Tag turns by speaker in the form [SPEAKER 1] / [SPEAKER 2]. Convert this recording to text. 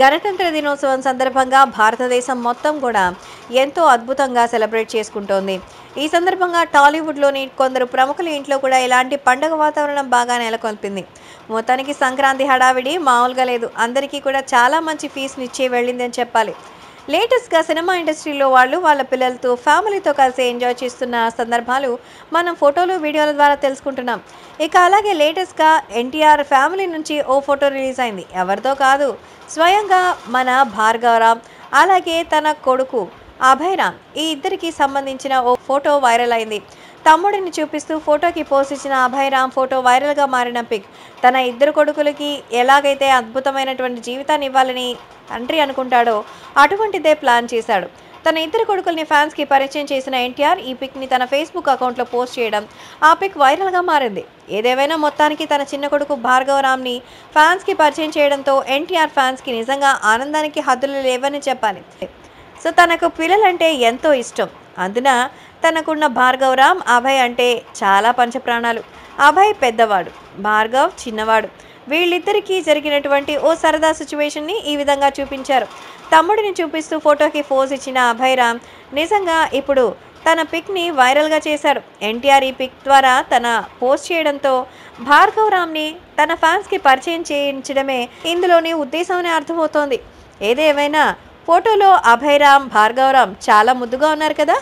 [SPEAKER 1] గణతంత్ర దినోత్సవం సందర్భంగా భారతదేశం మొత్తం కూడా ఎంతో అద్భుతంగా సెలబ్రేట్ చేసుకుంటోంది. ఈ సందర్భంగా టాలీవుడ్లోని కొందరు ప్రముఖుల ఇంట్లో కూడా ఇలాంటి పండగ వాతావరణం బాగా నెలకొల్పింది. మొత్తానికి సంక్రాంతి హడావిడి మామూలుగా లేదు. అందరికీ కూడా చాలా మంచి ఫీజునిచ్చి వెళ్ళిందని చెప్పాలి. లేటెస్ట్గా సినిమా ఇండస్ట్రీలో వాళ్ళు వాళ్ళ పిల్లలతో ఫ్యామిలీతో కలిసి ఎంజాయ్ చేస్తున్న సందర్భాలు మనం ఫోటోలు వీడియోల ద్వారా తెలుసుకుంటున్నాం. ఇక అలాగే లేటెస్ట్గా ఎన్టీఆర్ ఫ్యామిలీ నుంచి ఓ ఫోటో రిలీజ్ అయింది. ఎవరితో కాదు. స్వయంగా మన భార్గవరామ్ అలాగే తన కొడుకు అభయరామ్ ఈ ఇద్దరికి సంబంధించిన ఓ ఫోటో వైరల్ అయింది. తమ్ముడిని చూపిస్తూ ఫోటోకి పోస్ట్ ఇచ్చిన అభయరామ్ ఫోటో వైరల్గా మారిన పిక్. తన ఇద్దరు కొడుకులకి ఎలాగైతే అద్భుతమైనటువంటి జీవితాన్ని ఇవ్వాలని తండ్రి అనుకుంటాడో అటువంటిదే ప్లాన్ చేశాడు. తన ఇద్దరు కొడుకుల్ని ఫ్యాన్స్కి పరిచయం చేసిన ఎన్టీఆర్ ఈ పిక్ని తన ఫేస్బుక్ అకౌంట్లో పోస్ట్ చేయడం ఆ పిక్ వైరల్గా మారింది. ఏదేవైనా మొత్తానికి తన చిన్న కొడుకు భార్గవరామ్ని ఫ్యాన్స్కి పరిచయం చేయడంతో ఎన్టీఆర్ ఫ్యాన్స్కి నిజంగా ఆనందానికి హద్దులు లేవని చెప్పాలి. సో తనకు పిల్లలంటే ఎంతో ఇష్టం. అందున తనకున్న భార్గవరామ్ అభయ్ అంటే చాలా పంచప్రాణాలు. అభయ్ పెద్దవాడు భార్గవ్ చిన్నవాడు. వీళ్ళిద్దరికీ జరిగినటువంటి ఓ సరదా సిచ్యువేషన్ని ఈ విధంగా చూపించారు. తమ్ముడిని చూపిస్తూ ఫోటోకి పోజ్ ఇచ్చిన అభయరామ్ నిజంగా ఇప్పుడు తన పిక్ని వైరల్గా చేశాడు ఎన్టీఆర్ ఈ పిక్ ద్వారా తన పోస్ట్ చేయడంతో భార్గవరామ్ని తన ఫ్యాన్స్కి పరిచయం చేయించడమే ఇందులోని ఉద్దేశం అని అర్థమవుతోంది. ఏదేమైనా ఫోటోలో అభయరామ్ భార్గవరామ్ చాలా ముద్దుగా ఉన్నారు కదా?